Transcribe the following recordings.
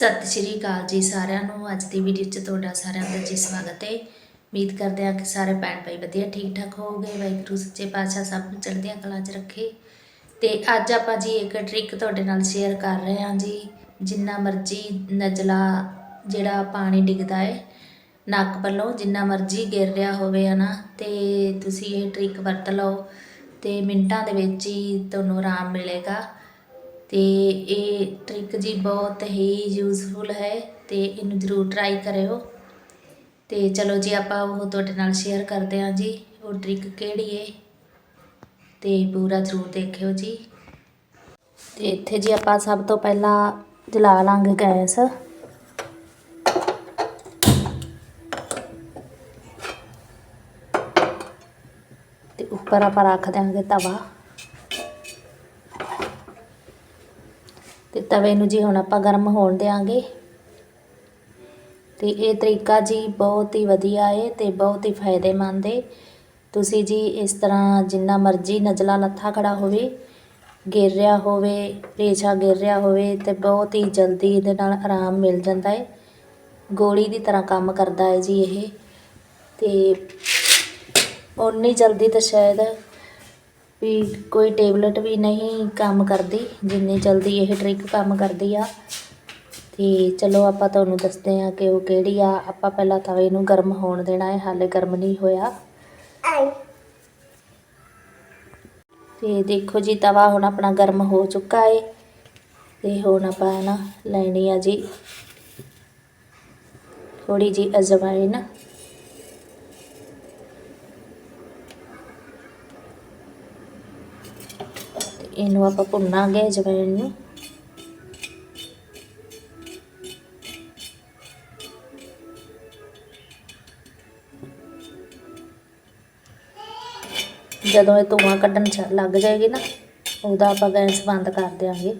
ਸਤਿ ਸ਼੍ਰੀ ਅਕਾਲ ਜੀ ਸਾਰਿਆਂ ਨੂੰ। ਅੱਜ ਦੀ ਵੀਡੀਓ 'ਚ ਤੁਹਾਡਾ ਸਾਰਿਆਂ ਦਾ ਜੀ ਸਵਾਗਤ ਹੈ। ਉਮੀਦ ਕਰਦੇ ਹਾਂ ਕਿ ਸਾਰੇ ਭੈਣ ਭਾਈ ਵਧੀਆ ਠੀਕ ਠਾਕ ਹੋਵੋਗੇ। ਵਾਹਿਗੁਰੂ ਸੱਚੇ ਪਾਤਸ਼ਾਹ ਸਭ ਨੂੰ ਚੜ੍ਹਦੀਆਂ ਕਲਾਂ 'ਚ ਰੱਖੇ। ਤੇ ਅੱਜ ਆਪਾਂ ਜੀ ਇੱਕ ਟ੍ਰਿਕ ਤੁਹਾਡੇ ਨਾਲ ਸ਼ੇਅਰ ਕਰ ਰਹੇ ਹਾਂ ਜੀ। ਜਿੰਨਾ ਮਰਜ਼ੀ ਨਜ਼ਲਾ ਜਿਹੜਾ ਪਾਣੀ ਡਿੱਗਦਾ ਹੈ, ਨੱਕ ਵੱਲੋਂ ਜਿੰਨਾ ਮਰਜ਼ੀ ਗਿਰ ਰਿਹਾ ਹੋਵੇ ਹਨਾ, ਤੇ ਤੁਸੀਂ ਇਹ ਟ੍ਰਿਕ ਵਰਤ ਲਓ। ਤੇ ਮਿੰਟਾਂ ਦੇ ਵਿੱਚ ਹੀ ਤੁਹਾਨੂੰ ਆਰਾਮ ਮਿਲੇਗਾ। ਤੇ ਇਹ ਟ੍ਰਿਕ ਜੀ ਬਹੁਤ ਹੀ ਯੂਜ਼ਫੁਲ ਹੈ ਤੇ ਇਹਨੂੰ ਜ਼ਰੂਰ ਟਰਾਈ ਕਰਿਓ। ਤੇ ਚਲੋ ਜੀ, ਆਪਾਂ ਉਹ ਤੁਹਾਡੇ ਨਾਲ ਸ਼ੇਅਰ ਕਰਦੇ ਹਾਂ ਜੀ, ਉਹ ਟ੍ਰਿਕ ਕਿਹੜੀ ਹੈ ਤੇ ਪੂਰਾ ਜ਼ਰੂਰ ਦੇਖਿਓ ਜੀ। ਤੇ ਇੱਥੇ ਜੀ ਆਪਾਂ ਸਭ ਤੋਂ ਪਹਿਲਾਂ ਜਲਾ ਲਾਂਗੇ ਗੈਸ। ਤੇ ਉੱਪਰ ਆਪਾਂ ਰੱਖ ਦਿਆਂਗੇ ਤਵਾ। ਤੇ ਤਵੇ ਨੂੰ ਜੀ ਹੁਣ ਆਪਾਂ ਗਰਮ ਹੋਣ ਦੇਾਂਗੇ ਤੇ ਇਹ ਤਰੀਕਾ ਜੀ ਬਹੁਤ ਹੀ ਵਧੀਆ ਏ ਤੇ ਬਹੁਤ ਹੀ ਫਾਇਦੇਮੰਦ ਏ। ਤੁਸੀਂ ਜੀ ਇਸ ਤਰ੍ਹਾਂ ਜਿੰਨਾ ਮਰਜ਼ੀ ਨਜ਼ਲਾ ਲੱਥਾ ਖੜਾ ਹੋਵੇ, ਗਿਰ ਰਿਹਾ ਹੋਵੇ, ਰੇਸ਼ਾ ਗਿਰ ਰਿਹਾ ਹੋਵੇ ਤੇ ਬਹੁਤ ਹੀ ਜਲਦੀ ਇਹਦੇ ਨਾਲ ਆਰਾਮ ਮਿਲ ਜਾਂਦਾ ਏ। ਗੋਲੀ ਦੀ ਤਰ੍ਹਾਂ ਕੰਮ ਕਰਦਾ ਹੈ ਜੀ ਇਹ। ਤੇ ਉਨੀ ਜਲਦੀ ਤਾਂ ਸ਼ਾਇਦ ਵੀ ਕੋਈ ਟੇਬਲੇਟ ਵੀ ਨਹੀਂ ਕੰਮ ਕਰਦੀ ਜਿੰਨੀ ਜਲਦੀ ਇਹ ਟ੍ਰਿਕ ਕੰਮ ਕਰਦੀ ਆ। ਤੇ ਚਲੋ ਆਪਾਂ ਤੁਹਾਨੂੰ ਦੱਸਦੇ ਆ ਕਿ ਉਹ ਕਿਹੜੀ ਆ। ਆਪਾਂ ਪਹਿਲਾਂ ਤਵੇ ਨੂੰ ਗਰਮ ਹੋਣ ਦੇਣਾ ਹੈ ਹਾਲੇ ਗਰਮ ਨਹੀਂ ਹੋਇਆ। ਤੇ ਦੇਖੋ ਜੀ ਤਵਾ ਹੁਣ ਆਪਣਾ ਗਰਮ ਹੋ ਚੁੱਕਾ ਹੈ ਤੇ ਹੁਣ ਆਪਾਂ ਨਾ ਲੈਣੀ ਆ ਜੀ ਥੋੜੀ ਜੀ ਅਜਵਾਇਨ ਤੇ ਇਹਨੂੰ ਆਪਾਂ ਭੁੰਨਾਂਗੇ ਅਜਵਾਇਨ ਨੂੰ ਜਦੋਂ ਇਹ ਧੂਆਂ ਕੱਢਣ ਲੱਗ ਜਾਏਗੀ ਨਾ, ਉਹਦਾ ਆਪਾਂ ਗੈਸ ਬੰਦ ਕਰ ਦਿਆਂਗੇ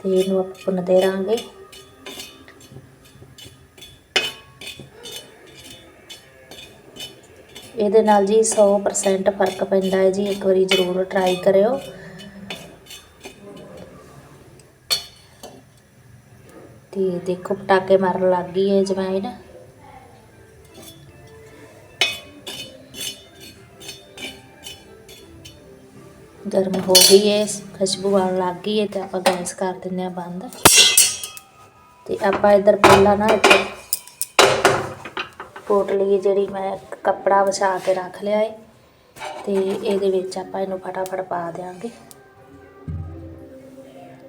ਤੇ ਇਹਨੂੰ ਆਪਾਂ ਭੁੰਨਦੇ ਰਾਂਗੇ ਇਹਦੇ ਨਾਲ ਜੀ 100% ਫ਼ਰਕ ਪੈਂਦਾ ਹੈ ਜੀ, ਇੱਕ ਵਾਰੀ ਜ਼ਰੂਰ ਟਰਾਈ ਕਰਿਓ। ਤੇ ਦੇਖੋ ਪਟਾਕੇ ਮਾਰਨ ਲੱਗ ਗਈ ਹੈ ਜਮੈਨ ਗਰਮ ਹੋ ਗਈ ਹੈ ਖੁਸ਼ਬੂ ਆਉਣ ਲੱਗ ਗਈ ਹੈ ਤੇ ਆਪਾਂ ਗੈਸ ਕਰ ਦਿੰਦੇ ਆ ਬੰਦ। ਤੇ ਆਪਾਂ ਇਧਰ ਪਹਿਲਾਂ ਨਾ ਇੱਥੇ ਪੋਟਲੀ ਜਿਹੜੀ ਮੈਂ ਕੱਪੜਾ ਵਿਛਾ ਕੇ ਰੱਖ ਲਿਆ ਹੈ ਤੇ ਇਹਦੇ ਵਿੱਚ ਆਪਾਂ ਇਹਨੂੰ ਫਟਾਫਟ ਪਾ ਦਿਆਂਗੇ।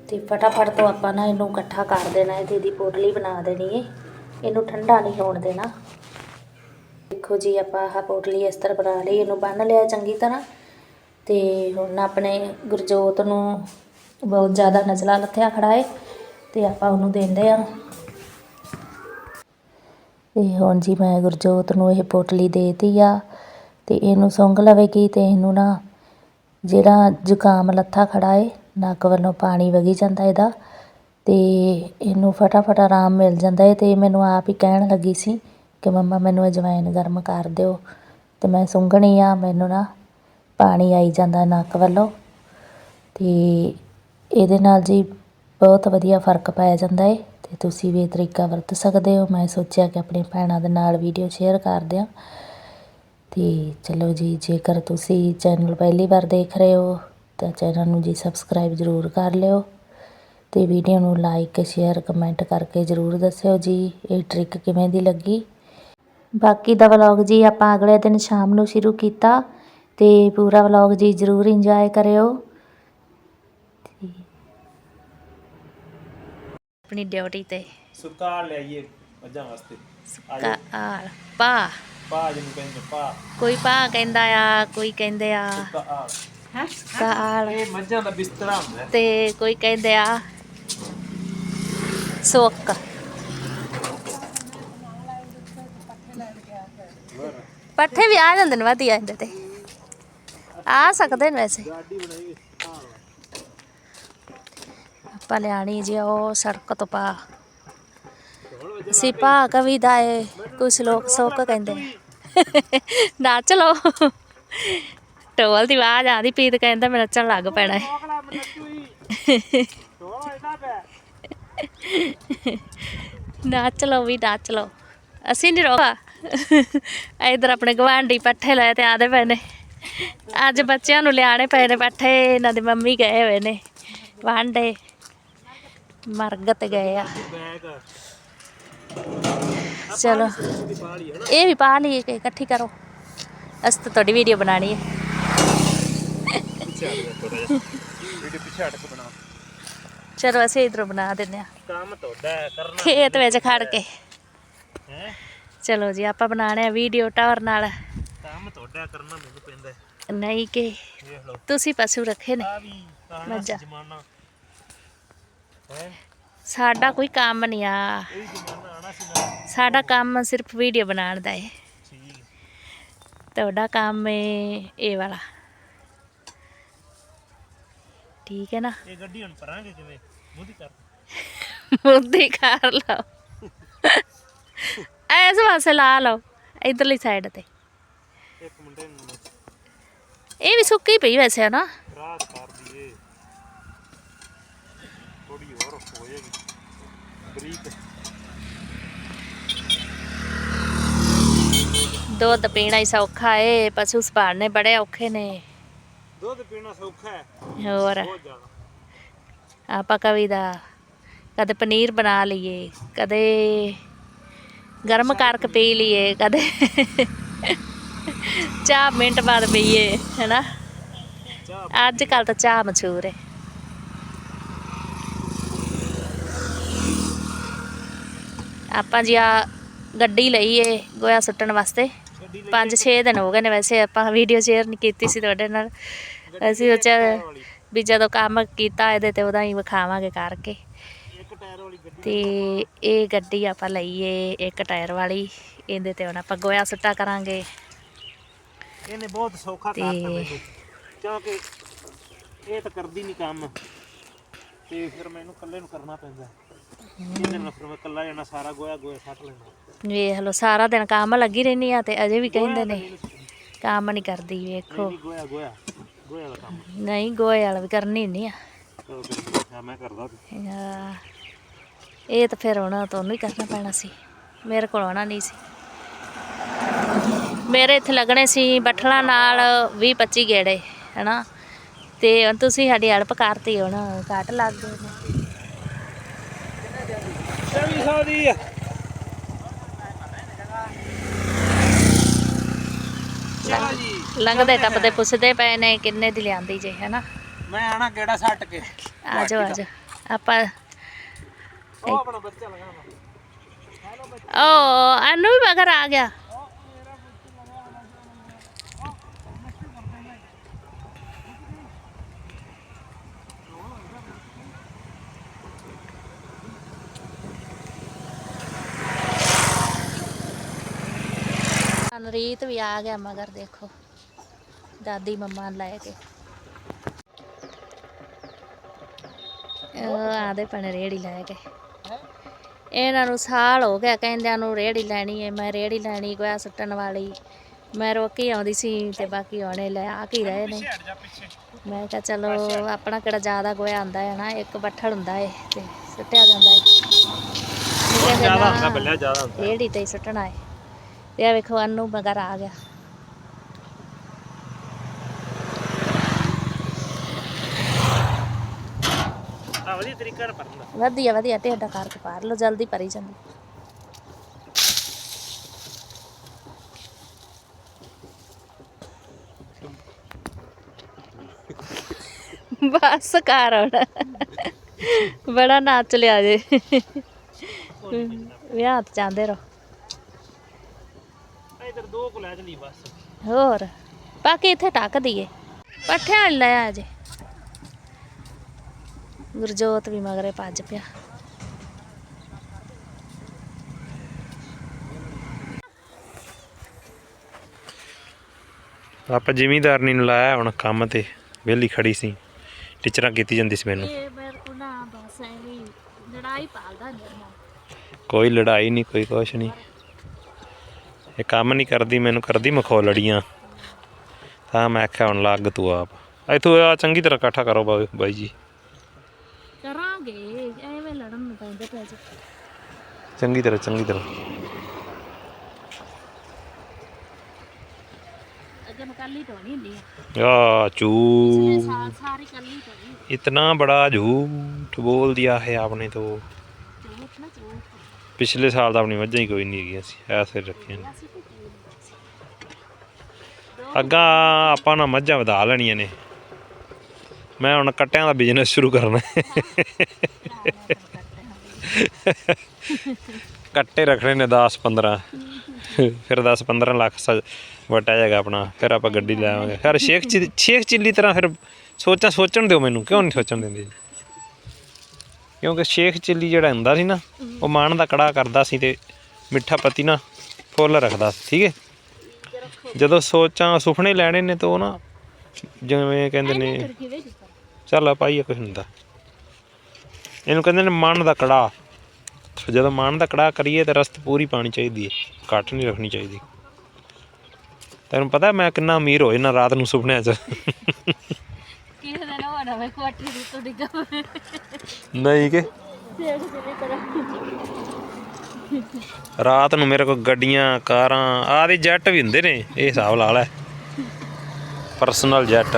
ਤੇ ਫਟਾਫਟ ਤੋਂ ਆਪਾਂ ਨਾ ਇਹਨੂੰ ਇਕੱਠਾ ਕਰ ਦੇਣਾ ਹੈ ਤੇ ਇਹਦੀ ਪੋਟਲੀ ਬਣਾ ਦੇਣੀ ਹੈ ਇਹਨੂੰ ਠੰਡਾ ਨਹੀਂ ਹੋਣ ਦੇਣਾ। ਦੇਖੋ ਜੀ, ਆਪਾਂ ਆਹ ਪੋਟਲੀ ਇਸ ਤਰ੍ਹਾਂ ਬਣਾ ਲਈ, ਇਹਨੂੰ ਬੰਨ ਲਿਆ ਚੰਗੀ ਤਰ੍ਹਾਂ। ਤੇ ਹੁਣ ਆਪਣੇ ਗੁਰਜੋਤ ਨੂੰ ਬਹੁਤ ਜ਼ਿਆਦਾ ਨਜ਼ਲਾ ਲੱਥਿਆ ਖੜਾ ਏ, ਤੇ ਆਪਾਂ ਉਹਨੂੰ ਦਿੰਦੇ ਆ। ਤੇ ਹੁਣ ਜੀ ਮੈਂ ਗੁਰਜੋਤ ਨੂੰ ਇਹ ਪੋਟਲੀ ਦੇਤੀ ਆ, ਤੇ ਇਹਨੂੰ ਸੁੰਘ ਲਵੇਗੀ ਤੇ ਇਹਨੂੰ ਨਾ ਜਿਹੜਾ ਜ਼ੁਕਾਮ ਲੱਥਾ ਖੜਾ ਏ ਨੱਕ ਵੱਲੋਂ ਪਾਣੀ ਵਗੀ ਜਾਂਦਾ ਇਹਦਾ ਅਤੇ ਇਹਨੂੰ ਫਟਾਫਟ ਆਰਾਮ ਮਿਲ ਜਾਂਦਾ ਏ ਅਤੇ ਮੈਨੂੰ ਆਪ ਹੀ ਕਹਿਣ ਲੱਗੀ ਸੀ ਕਿ ਮੰਮਾ ਮੈਨੂੰ ਅਜਵਾਇਨ ਗਰਮ ਕਰ ਦਿਓ ਅਤੇ ਮੈਂ ਸੁੰਘਣੀ ਆ, ਮੈਨੂੰ ਨਾ ਪਾਣੀ ਆਈ ਜਾਂਦਾ ਨੱਕ ਵੱਲੋਂ ਅਤੇ ਇਹਦੇ ਨਾਲ ਜੀ ਬਹੁਤ ਵਧੀਆ ਫ਼ਰਕ ਪੈ ਜਾਂਦਾ ਹੈ ਅਤੇ ਤੁਸੀਂ ਵੀ ਇਹ ਤਰੀਕਾ ਵਰਤ ਸਕਦੇ ਹੋ, ਮੈਂ ਸੋਚਿਆ ਕਿ ਆਪਣੀ ਭੈਣਾਂ ਦੇ ਨਾਲ ਵੀਡੀਓ ਸ਼ੇਅਰ ਕਰ ਦਿਆਂ ਤੇ ਚਲੋ ਜੀ, ਜੇਕਰ ਤੁਸੀਂ ਚੈਨਲ ਪਹਿਲੀ ਵਾਰ ਦੇਖ ਰਹੇ ਹੋ ਤਾਂ ਚੈਨਲ ਨੂੰ ਜੀ ਸਬਸਕ੍ਰਾਈਬ ਜ਼ਰੂਰ ਕਰ ਲਿਓ ਤੇ ਵੀਡੀਓ ਨੂੰ ਲਾਈਕ ਸ਼ੇਅਰ ਕਮੈਂਟ ਕਰਕੇ ਜ਼ਰੂਰ ਦੱਸਿਓ ਜੀ ਇਹ ਟ੍ਰਿਕ ਕਿਵੇਂ ਦੀ ਲੱਗੀ। ਬਾਕੀ ਦਾ ਵਲੌਗ ਜੀ ਆਪਾਂ ਅਗਲੇ ਦਿਨ ਸ਼ਾਮ ਨੂੰ ਸ਼ੁਰੂ ਕੀਤਾ ਤੇ ਪੂਰਾ ਵਲੌਗ ਜੀ ਜ਼ਰੂਰ ਇੰਜੋਏ ਕਰਿਓ। ਆਪਣੀ ਡਿਊਟੀ ਤੇ। ਸੁੱਕਾ ਲਿਆਈਏ ਮੱਝਾਂ ਵਾਸਤੇ। ਕਾਲ ਪਾ। ਪਾ ਜਿਹਨੂੰ ਕਹਿੰਦੇ ਪਾ। ਕੋਈ ਪਾ ਕਹਿੰਦਾ ਆ ਕੋਈ ਕਹਿੰਦੇ ਆ। ਸੁੱਕਾ ਆ ਕਾਲ ਇਹ ਮੱਝਾਂ ਦਾ ਬਿਸਤਰਾ ਹੁੰਦਾ ਹੈ। ਤੇ ਕੋਈ ਕਹਿੰਦੇ ਆ ਸੁੱਕ। ਪੱਠੇ ਵੀ ਆ ਜਾਂਦੇ ਨੇ ਵਧੀਆ ਇਹਦੇ ਤੇ। ਆ ਸਕਦੇ ਨੇ ਵੈਸੇ। ਆਪਾਂ ਲਿਆਣੀ ਜੀ ਉਹ ਸੜਕ ਤੋਂ ਪਾ। ਅਸੀਂ ਪਾ ਕਵਿਦਾ ਏ ਕੁਛ ਲੋਕ ਸੁੱਕ ਕਹਿੰਦੇ ਨੱਚ ਲਓ। ਢੋਲ ਦੀ ਆਵਾਜ਼ ਆਦੀ ਪੀਤ ਕਹਿੰਦਾ ਮੈਂ ਨੱਚਣ ਲੱਗ ਪੈਣਾ ਹੈ। ਨਾਚ ਲਓ ਵੀ ਨਾਚ ਲਓ। ਅਸੀਂ ਨਹੀਂ ਰੋਕਾ। ਇਧਰ ਆਪਣੇ ਗਵਾਂਢੀ ਪੱਠੇ ਲੈ ਤੇ ਆਦੇ ਪਏ ਨੇ। ਅੱਜ ਬੱਚਿਆਂ ਨੂੰ ਲਿਆਣੇ ਪਏ ਨੇ ਪੱਠੇ ਇਹਨਾਂ ਦੀ ਮੰਮੀ ਗਏ ਹੋਏ ਨੇ। ਵਾਂਡੇ ਮਰਗਤ ਗਏ ਆ। ਚਲੋ। ਇਹ ਵੀ ਪਾ ਲਈਏ ਕਿ ਇਕੱਠੀ ਕਰੋ। ਅਸੀਂ ਤਾਂ ਤੁਹਾਡੀ ਵੀਡੀਓ ਬਣਾਣੀ ਹੈ। ਪਿੱਛੇ ਆ ਗਿਆ ਥੋੜਾ ਜਿਹਾ। ਵੀਡੀਓ ਪਿੱਛੇ ਹਟ ਕੇ ਬਣਾ। ਚਲੋ ਅਸੀਂ ਇਧਰੋਂ ਬਣਾ ਦਿੰਦੇ ਆ ਕੰਮ ਤੁਹਾਡਾ ਹੈ ਕਰਨਾ ਖੇਤ ਵਿੱਚ ਖੜ ਕੇ। ਹੈ? ਚਲੋ ਜੀ ਆਪਾਂ ਬਣਾਣੇ ਆ ਵੀਡੀਓ ਟਾਵਰ ਨਾਲ। ਕੰਮ ਤੁਹਾਡਾ ਹੈ, ਕਰਨਾ ਮੈਨੂੰ ਪੈਂਦਾ ਹੈ। ਨਹੀਂ ਕਿ ਵੇਖ ਲਓ। ਤੁਸੀਂ ਪਸ਼ੂ ਰੱਖੇ ਨੇ। ਆ ਵੀ ਕਾਣਾ ਮੱਝਾਂ। ਜਮਾਨਾ। ਹੈ? ਸਾਡਾ ਕੋਈ ਕੰਮ ਨਹੀਂ ਆ। ਇਹ ਜਮਾਨਾ ਆਣਾ ਸੀ ਨਾ। ਸਾਡਾ ਕੰਮ ਸਿਰਫ ਵੀਡੀਓ ਬਣਾਉਣ ਦਾ ਹੈ। ਠੀਕ। ਤੁਹਾਡਾ ਕੰਮ ਇਹ ਵਾਲਾ। ਠੀਕ ਹੈ ਨਾ ਇਹ ਗੱਡੀ ਹੁਣ ਪਰਾਂਗੇ ਕਿਵੇਂ ਮੂੰਹ ਕਰ ਮੁੱਦੀ ਕਰ ਲਓ ਐਸ ਪਾਸੇ ਲਾ ਲਓ ਇਧਰਲੀ ਸਾਈਡ ਤੇ ਇੱਕ ਮੁੰਡੇ ਨੂੰ ਇਹ ਵੀ ਸੁੱਕੀ ਪਈ ਵੈਸੇ ਨਾ ਰਾਤ ਕਰ ਦਈਏ ਥੋੜੀ ਹੋਰ ਹੋ ਜਾਏਗੀ ਬਰੀਕ ਦੁੱਧ ਪੀਣਾ ਹੀ ਸੌਖਾ ਏ ਪਸ਼ੂ ਸੰਭਾਲਣੇ ਬੜੇ ਔਖੇ ਨੇ ਦੁੱਧ ਪੀਣਾ ਸੌਖਾ ਹੈ। ਹੋਰ। ਬਹੁਤ ਜ਼ਿਆਦਾ। ਆਪਾਂ ਕਵੀ ਦਾ ਕਦੇ ਪਨੀਰ ਬਣਾ ਲਈਏ ਕਦੇ ਗਰਮ ਕਰਕੇ ਪੀ ਲਈਏ ਕਦੇ ਚਾਹ ਮਿੰਟ ਬਾਅਦ ਪੀਏ ਹੈਨਾ? ਅੱਜ ਕੱਲ ਤਾਂ ਚਾਹ ਮਸ਼ਹੂਰ ਹੈ। ਆਪਾਂ ਜੀ ਆ ਗੱਡੀ ਲਈ ਏ ਗੋਇਆ ਸੁੱਟਣ ਵਾਸਤੇ। ਗੱਡੀ ਲਈ 5-6 ਦਿਨ ਹੋ ਗਏ ਨੇ ਵੈਸੇ ਆਪਾਂ ਵੀਡੀਓ ਸ਼ੇਅਰ ਨਹੀਂ ਕੀਤੀ ਸੀ ਤੁਹਾਡੇ ਨਾਲ। ਅਸੀਂ ਸੋਚਿਆ ਵੀ ਜਦੋਂ ਕੰਮ ਕੀਤਾ ਇਹਦੇ ਤੇ ਉਹਦਾ ਹੀ ਵਿਖਾਵਾਂਗੇ ਕਰਕੇ। ਤੇ ਇਹ ਗੱਡੀ ਆਪਾਂ ਲਈਏ ਇੱਕ ਟਾਇਰ ਵਾਲੀ ਇਹਦੇ ਤੇ ਹੁਣ ਆਪਾਂ ਗੋਇਆ ਸੁੱਟਾ ਕਰਾਂਗੇ। ਇਹਨੇ ਬਹੁਤ ਸੌਖਾ ਕਰਤਾ ਮੈਨੂੰ। ਕਿਉਂਕਿ ਇਹ ਤਾਂ ਕਰਦੀ ਨਹੀਂ ਕੰਮ। ਤੇ ਫਿਰ ਮੈਨੂੰ ਇਕੱਲੇ ਨੂੰ ਕਰਨਾ ਪੈਂਦਾ। ਇਹਦੇ ਨਾਲ ਫਿਰ ਮੈਂ ਇਕੱਲਾ ਜਾਣਾ ਸਾਰਾ ਗੋਇਆ ਗੋਇਆ ਸੱਟ ਲੈਣਾ। ਵੇਖ ਲਓ ਸਾਰਾ ਦਿਨ ਕੰਮ ਲੱਗੀ ਰਹਿੰਦੀ ਆ ਤੇ ਅਜੇ ਵੀ ਕਹਿੰਦੇ ਨੇ ਕੰਮ ਨਹੀਂ ਕਰਦੀ ਵੇਖੋ। ਗੋਇਆ ਗੋਇਆ। ਕੰਮ? ਨਹੀਂ ਗੋਏ ਵਾਲਾ ਵੀ ਕਰਨੀ ਨਹੀਂ ਆ। ਫਿਰ ਮੈਂ ਕਰਦਾ ਇਹ ਤਾਂ ਫਿਰ ਹੁਣ ਤੁਹਾਨੂੰ ਹੀ ਕਰਨਾ ਪੈਣਾ ਸੀ। ਮੇਰੇ ਕੋਲ ਆਉਣਾ ਨਹੀਂ ਸੀ। ਮੇਰੇ ਇੱਥੇ ਲੱਗਣੇ ਸੀ ਬੱਠਲਾਂ ਨਾਲ 20 25 ਗੇੜੇ ਹੈਨਾ? ਤੇ ਹੁਣ ਤੁਸੀਂ ਸਾਡੀ ਹੈਲਪ ਕਰਤੀ ਹੁਣ ਘੱਟ ਲੱਗ ਗਏ ਨੇ। ਚੌਵੀ ਸੌ ਦੀ ਆ। ਚਲੋ ਜੀ। ਲੰਘਦੇ ਟੱਪਦੇ ਪੁੱਛਦੇ ਪਏ ਨੇ ਕਿੰਨੇ ਦੀ ਲਿਆਂਦੀ ਜੇ ਹੈਨਾ? ਮੈਂ ਆਣਾ ਕਿਹੜਾ ਸੱਟ ਕੇ ਆ ਜਾਓ ਆ ਜਾਓ। ਆਪਾਂ ਉਹ ਆਪਣਾ ਬੱਚਾ ਲਗਾਵਾ ਓ ਅਨੂ ਵੀ ਮਗਰ ਆ ਗਿਆ। ਅਨਰੀਤ ਵੀ ਆ ਗਿਆ ਮਗਰ ਦੇਖੋ। ਦਾਦੀ ਮੰਮਾ ਨੂੰ ਲੈ ਕੇ। ਉਹ ਆਦੇ ਪਣ ਰੇੜੀ ਲੈ ਕੇ। ਇਹਨਾਂ ਨੂੰ ਸਾਲ ਹੋ ਗਿਆ ਕਹਿੰਦਿਆਂ ਨੂੰ ਰੇੜੀ ਲੈਣੀ ਹੈ ਮੈਂ ਰੇੜੀ ਲੈਣੀ ਗੋਇਆ ਸੁੱਟਣ ਵਾਲੀ। ਮੈਂ ਰੋਕੀ ਆਉਂਦੀ ਸੀ ਤੇ ਬਾਕੀ ਉਹਨੇ ਲੈ ਆ ਕੇ ਰਹੇ ਨੇ। ਮੈਂ ਕਿਹਾ ਚਲੋ ਆਪਣਾ ਕਿਹੜਾ ਜ਼ਿਆਦਾ ਗੋਇਆ ਆਂਦਾ ਹੈ ਨਾ ਇੱਕ ਬੱਠਲ ਹੁੰਦਾ ਹੈ ਤੇ ਸੁੱਟਿਆ ਜਾਂਦਾ ਹੈ ਜ਼ਿਆਦਾ ਹੁੰਦਾ ਬੱਲਿਆ ਜ਼ਿਆਦਾ ਹੁੰਦਾ। ਰੇੜੀ ਤੇ ਹੀ ਸੁੱਟਣਾ ਹੈ ਤੇ ਆ ਵੇਖੋ ਅਨੂ ਮਗਰ ਆ ਗਿਆ। ਆ ਵਧੀਆ ਤਰੀਕਾ ਨਾਲ ਪੜਨਾ ਵਧੀਆ ਵਧੀਆ ਢੇਡਾ ਕਰਕੇ ਪਾਰ ਲਓ ਜਲਦੀ ਭਰੀ ਜਾਂਦੀ। ਬਸ ਕਰ ਹੁਣ। ਬੜਾ ਨਾਚ ਲਿਆ ਜੇ। ਵਿਆਹ ਤੇ ਜਾਂਦੇ ਰਹੋ। ਇਧਰ ਦੋ ਕੋ ਲੈ ਚਲੀ ਬਸ। ਹੋਰ ਬਾਕੀ ਇੱਥੇ ਟੱਕ ਦਈਏ ਪੱਠਿਆਂ ਵਾਲੀ ਲੈ ਆ ਜੇ। ਗੁਰਜੋਤ ਵੀ ਮਗਰੇ ਭੱਜ ਪਿਆ। ਆਪਾਂ ਜ਼ਿਮੀਂਦਾਰਨੀ ਨੂੰ ਲਾਇਆ ਹੁਣ ਕੰਮ ਤੇ ਵਿਹਲੀ ਖੜੀ ਸੀ। ਟੀਚਰਾਂ ਕੀਤੀ ਜਾਂਦੀ ਸੀ ਮੈਨੂੰ। ਇਹ ਮੇਰੇ ਕੋਲ ਨਾ ਬਸ ਐਵੇਂ ਹੀ ਲੜਾਈ ਪਾਲਦਾ ਮੇਰੇ ਨਾਲ ਕੋਈ ਲੜਾਈ ਨਹੀਂ ਕੋਈ ਕੁਛ ਨਹੀਂ। ਇਹ ਕੰਮ ਨਹੀਂ ਕਰਦੀ ਮੈਨੂੰ ਕਰਦੀ ਮਖੌਲੜੀਆਂ। ਤਾਂ ਮੈਂ ਆਖਿਆ ਹੁਣ ਲੱਗ ਤੂੰ ਆਪ। ਇਥੋਂ ਆ ਚੰਗੀ ਤਰ੍ਹਾਂ ਇਕੱਠਾ ਕਰੋ ਬਾਈ ਜੀ। ਕਰਾਂਗੇ ਐਵੇਂ ਲੜਨ ਨੂੰ ਪੈਂਦੇ ਪੈ ਜੀ। ਚੰਗੀ ਤਰ੍ਹਾਂ ਚੰਗੀ ਤਰ੍ਹਾਂ। ਕੱਲੀ ਧੋਣੀ ਹੁੰਦੀ ਆ। ਆ ਚੂ। ਸਾਰੀ ਕੱਲੀ ਧੋਣੀ। ਇਤਨਾ ਬੜਾ ਝੂਠ ਬੋਲ ਦਿਆ ਹੈ ਆਪਨੇ ਤੋ। ਪਿਛਲੇ ਸਾਲ ਤਾਂ ਆਪਣੀ ਮੱਝਾਂ ਹੀ ਕੋਈ ਨਹੀਂ ਹੈਗੀਆਂ ਸੀ ਐਸੇ ਰੱਖੀਆਂ ਨੇ। ਅਸੀਂ ਅੱਗਾ ਆਪਾਂ ਨਾ ਮੱਝਾਂ ਵਧਾ ਲੈਣੀਆਂ ਨੇ। ਮੈਂ ਹੁਣ ਕੱਟਿਆਂ ਦਾ ਬਿਜ਼ਨਸ ਸ਼ੁਰੂ ਕਰਨਾ ਕੱਟੇ ਰੱਖਣੇ ਨੇ 10 15 ਫਿਰ 10 15 ਲੱਖ ਸ ਵਟਾ ਜਾਏਗਾ ਆਪਣਾ, ਫਿਰ ਆਪਾਂ ਗੱਡੀ ਲੈ ਆਵਾਂਗੇ। ਫਿਰ ਸ਼ੇਖ ਚਿ- ਸ਼ੇਖ ਚਿੱਲੀ ਤਰ੍ਹਾਂ ਫਿਰ ਸੋਚਾਂ ਸੋਚਣ ਦਿਓ ਮੈਨੂੰ, ਕਿਉਂ ਨਹੀਂ ਸੋਚਣ ਦਿੰਦੇ? ਕਿਉਂਕਿ ਸ਼ੇਖ ਚਿੱਲੀ ਜਿਹੜਾ ਹੁੰਦਾ ਸੀ ਨਾ, ਉਹ ਮਾਣ ਦਾ ਕੜਾ ਕਰਦਾ ਸੀ ਤੇ ਮਿੱਠਾ ਪਤੀ ਨਾ ਫੁੱਲ ਰੱਖਦਾ ਸੀ, ਠੀਕ ਹੈ? ਜਦੋਂ ਸੋਚਾਂ ਸੁਪਨੇ ਲੈਣੇ ਨੇ ਤਾਂ ਉਹ ਨਾ ਜਿਵੇਂ ਕਹਿੰਦੇ ਨੇ, ਚੱਲ ਆ ਪਾਈਏ ਕੁਛ ਹੁੰਦਾ। ਇਹਨੂੰ ਕਹਿੰਦੇ ਨੇ ਮਨ ਦਾ ਕੜਾ ਜਦੋਂ ਮਾਣ ਦਾ ਕੜਾ ਕਰੀਏ ਤਾਂ ਰਸਤ ਪੂਰੀ ਪਾਣੀ ਚਾਹੀਦੀ ਹੈ ਕੱਟ ਨਹੀਂ ਰੱਖਣੀ ਚਾਹੀਦੀ। ਤੈਨੂੰ ਪਤਾ ਮੈਂ ਕਿੰਨਾ ਅਮੀਰ ਹੋਏ ਨਾ ਰਾਤ ਨੂੰ ਸੁਪਨਿਆਂ 'ਚ। ਕਿਸੇ ਦਿਨ ਹੋਣਾ ਮੈਂ ਕੋਠੀ ਦੀ ਤੋਂ ਡਿੱਗਾ ਦੇਖ ਨਹੀਂ ਕਿ? ਰਾਤ ਨੂੰ ਮੇਰੇ ਕੋਲ ਗੱਡੀਆਂ ਕਾਰਾਂ ਆਦੇ ਜੈਟ ਵੀ ਹੁੰਦੇ ਨੇ ਇਹ ਹਿਸਾਬ ਲਾ ਲੈ। ਪਰਸਨਲ ਜੈਟ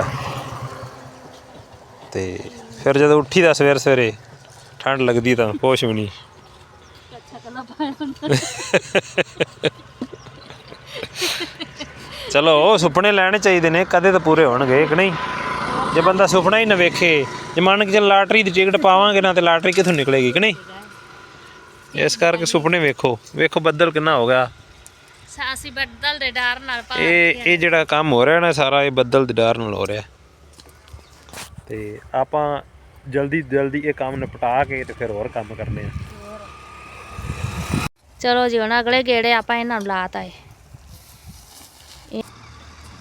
ਤੇ ਫਿਰ ਜਦੋਂ ਉੱਠੀ ਦਾ ਸਵੇਰ ਸਵੇਰੇ ਠੰਡ ਲੱਗਦੀ ਤਾਂ ਕੁਛ ਵੀ ਨਹੀਂ। ਅੱਛਾ ਕੱਲਾ ਪਾਇਆ ਹੁੰਦਾ। ਚਲੋ ਉਹ ਸੁਪਨੇ ਲੈਣੇ ਚਾਹੀਦੇ ਨੇ ਕਦੇ ਤਾਂ ਪੂਰੇ ਹੋਣਗੇ ਕਿ ਨਹੀਂ? ਜੇ ਬੰਦਾ ਸੁਪਨਾ ਹੀ ਨਾ ਵੇਖੇ ਜੇ ਮੰਨ ਕੇ ਚੱਲ ਲਾਟਰੀ ਦੀ ਟਿਕਟ ਪਾਵਾਂਗੇ ਨਾ ਤੇ ਲਾਟਰੀ ਕਿੱਥੋਂ ਨਿਕਲੇਗੀ ਕਿ ਨਹੀਂ? ਇਸ ਕਰਕੇ ਸੁਪਨੇ ਵੇਖੋ ਵੇਖੋ ਬੱਦਲ ਕਿੰਨਾ ਹੋ ਗਿਆ। ਸਾਸੀ ਬੱਦਲ ਦੇ ਡਰ ਨਾਲ ਪਾ ਇਹ ਇਹ ਜਿਹੜਾ ਕੰਮ ਹੋ ਰਿਹਾ ਨਾ ਸਾਰਾ ਇਹ ਬੱਦਲ ਦੇ ਡਰ ਨਾਲ ਹੋ ਰਿਹਾ। ਤੇ ਆਪਾਂ ਜਲਦੀ ਜਲਦੀ ਇਹ ਕੰਮ ਨਿਪਟਾ ਕੇ ਤੇ ਫਿਰ ਹੋਰ ਕੰਮ ਕਰਨੇ ਆ। ਚਲੋ ਜੀ ਹੁਣ ਅਗਲੇ ਗੇੜੇ ਆਪਾਂ ਇਹਨਾਂ ਨੂੰ ਲਾਤਾ ਏ।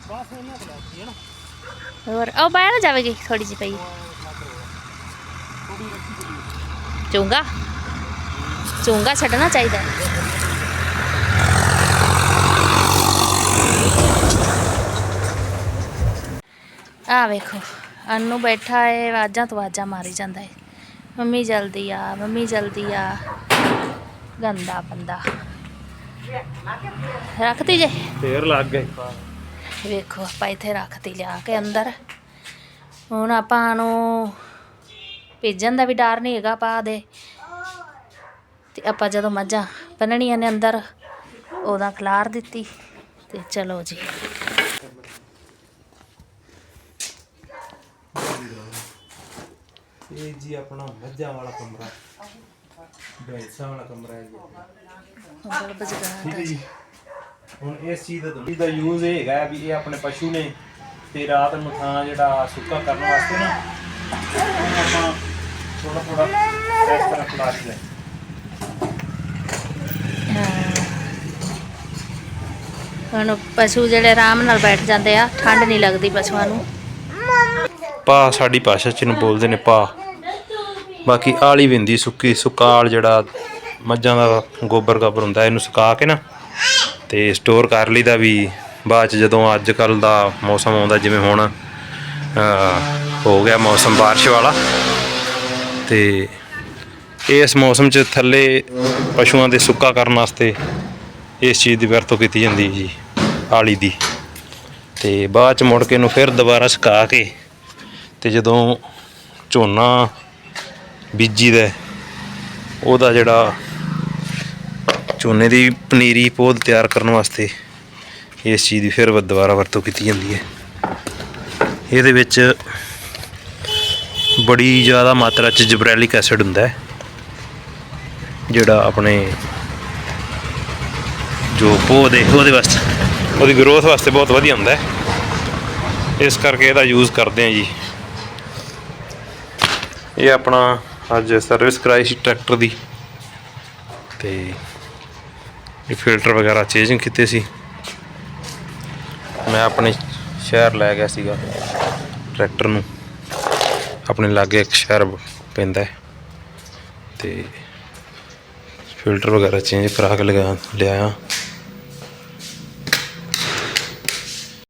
ਬਸ ਇਹਨਾਂ ਕੋਲ ਹੈ ਨਾ। ਹੋਰ ਉਹ ਬਾਹਰ ਜਾਵੇਗੀ ਥੋੜੀ ਜਿਹੀ ਪਈ ਚੁੰਗਾ ਚੁੰਗਾ ਛੱਡਣਾ ਚਾਹੀਦਾ ਆ ਵੇਖੋ ਅਨੂ ਬੈਠਾ ਏ ਆਵਾਜ਼ਾਂ ਤੋਂ ਆਵਾਜ਼ਾਂ ਮਾਰੀ ਜਾਂਦਾ ਏ ਮੰਮੀ ਜਲਦੀ ਆ ਮੰਮੀ ਜਲਦੀ ਆ ਗੰਦਾ ਬੰਦਾ ਰੱਖਤੀ ਜੇ ਫੇਰ ਲੱਗ ਗਏ ਵੇਖੋ ਆਪਾਂ ਇੱਥੇ ਰੱਖਤੀ ਲਿਆ ਕੇ ਅੰਦਰ। ਹੁਣ ਆਪਾਂ ਨੂੰ ਭੇਜਣ ਦਾ ਵੀ ਡਰ ਨਹੀਂ ਹੈਗਾ ਪਾ ਦੇ। ਤੇ ਆਪਾਂ ਜਦੋਂ ਮੱਝਾਂ ਬੰਨਣੀਆਂ ਨੇ ਅੰਦਰ ਉਹਦਾ ਖਲਾਰ ਦਿੱਤੀ। ਤੇ ਚਲੋ ਜੀ। ਇਹ ਜੀ ਆਪਣਾ ਮੱਝਾਂ ਵਾਲਾ ਕਮਰਾ। ਭੈਂਸਾਂ ਵਾਲਾ ਕਮਰਾ ਹੈ ਜੀ। ਬਜਗਾ ਠੀਕ ਹੈ ਜੀ। ਹੁਣ ਇਸ ਚੀਜ਼ ਦਾ ਇਸ ਦਾ ਯੂਜ਼ ਇਹ ਹੈਗਾ ਵੀ ਇਹ ਆਪਣੇ ਪਸ਼ੂ ਨੇ ਤੇ ਰਾਤ ਨੂੰ ਥਾਂ ਜਿਹੜਾ ਸੁੱਕਾ ਕਰਨ ਵਾਸਤੇ ਨਾ ਉਹਨੂੰ ਆਪਾਂ ਥੋੜਾ ਥੋੜਾ ਇਸ ਤਰ੍ਹਾਂ ਖਿਲਾ ਲਈਦਾ ਹੁਣ ਪਸ਼ੂ ਜਿਹੜੇ ਆਰਾਮ ਨਾਲ ਬੈਠ ਜਾਂਦੇ ਆ ਠੰਡ ਨਹੀਂ ਲੱਗਦੀ ਪਸ਼ੂਆਂ ਨੂੰ। ਪਾ ਸਾਡੀ ਭਾਸ਼ਾ ਚ ਇਹਨੂੰ ਬੋਲਦੇ ਨੇ ਪਾ ਬਾਕੀ ਆਲੀ ਵੀ ਹੁੰਦੀ ਸੁੱਕੀ ਸੁਕਾਲ ਜਿਹੜਾ ਮੱਝਾਂ ਦਾ ਗੋਬਰ ਗਾਬਰ ਹੁੰਦਾ ਇਹਨੂੰ ਸੁਕਾ ਕੇ ਨਾ ਤੇ ਸਟੋਰ ਕਰ ਲਈਦਾ ਵੀ ਬਾਅਦ ਚ ਜਦੋਂ ਅੱਜ ਕੱਲ ਦਾ ਮੌਸਮ ਆਉਂਦਾ ਜਿਵੇਂ ਹੁਣ ਹੋ ਗਿਆ ਮੌਸਮ ਬਾਰਿਸ਼ ਵਾਲਾ। ਤੇ ਇਸ ਮੌਸਮ ਚ ਥੱਲੇ ਪਸ਼ੂਆਂ ਦੇ ਸੁੱਕਾ ਕਰਨ ਵਾਸਤੇ ਇਸ ਚੀਜ਼ ਦੀ ਵਰਤੋਂ ਕੀਤੀ ਜਾਂਦੀ ਹੈ ਜੀ, ਆਲੀ ਦੀ। ਤੇ ਬਾਅਦ ਚ ਮੁੜ ਕੇ ਨੂੰ ਫਿਰ ਦੁਬਾਰਾ ਸੁਕਾ ਕੇ ਤੇ ਜਦੋਂ ਝੋਨਾ ਬੀਜੀ ਦਾ, ਉਹਦਾ ਜਿਹੜਾ ਝੋਨੇ ਦੀ ਪਨੀਰੀ ਪੌਦ ਤਿਆਰ ਕਰਨ ਵਾਸਤੇ ਇਸ ਚੀਜ਼ ਦੀ ਫਿਰ ਦੁਬਾਰਾ ਵਰਤੋਂ ਕੀਤੀ ਜਾਂਦੀ ਹੈ। ਇਹਦੇ ਵਿੱਚ ਬੜੀ ਜ਼ਿਆਦਾ ਮਾਤਰਾ ਚ ਜਿਬਰੈਲਿਕ ਐਸਿਡ ਹੁੰਦਾ ਹੈ, ਜਿਹੜਾ ਆਪਣੇ ਜੋ ਪੌਦੇ ਉਹਦੇ ਵਾਸਤੇ ਉਹਦੀ ਗਰੋਥ ਵਾਸਤੇ ਬਹੁਤ ਵਧੀਆ ਹੁੰਦਾ ਹੈ। ਇਸ ਕਰਕੇ ਇਹਦਾ ਯੂਜ਼ ਕਰਦੇ ਆ ਜੀ। ਇਹ ਆਪਣਾ ਅੱਜ ਸਰਵਿਸ ਕਰਾਈ ਸੀ ਟਰੈਕਟਰ ਦੀ। ਤੇ ਇਹ ਫਿਲਟਰ ਵਗੈਰਾ ਚੇਂਜ ਕੀਤੇ ਸੀ। ਮੈਂ ਆਪਣੇ ਸ਼ਹਿਰ ਲੈ ਗਿਆ ਸੀਗਾ ਟਰੈਕਟਰ ਨੂੰ। ਆਪਣੇ ਲਾਗੇ ਇੱਕ ਸ਼ਹਿਰ ਪੈਂਦਾ ਹੈ। ਤੇ ਫਿਲਟਰ ਵਗੈਰਾ ਚੇਂਜ ਕਰਾ ਕੇ ਲਗਾ ਲਿਆਇਆ।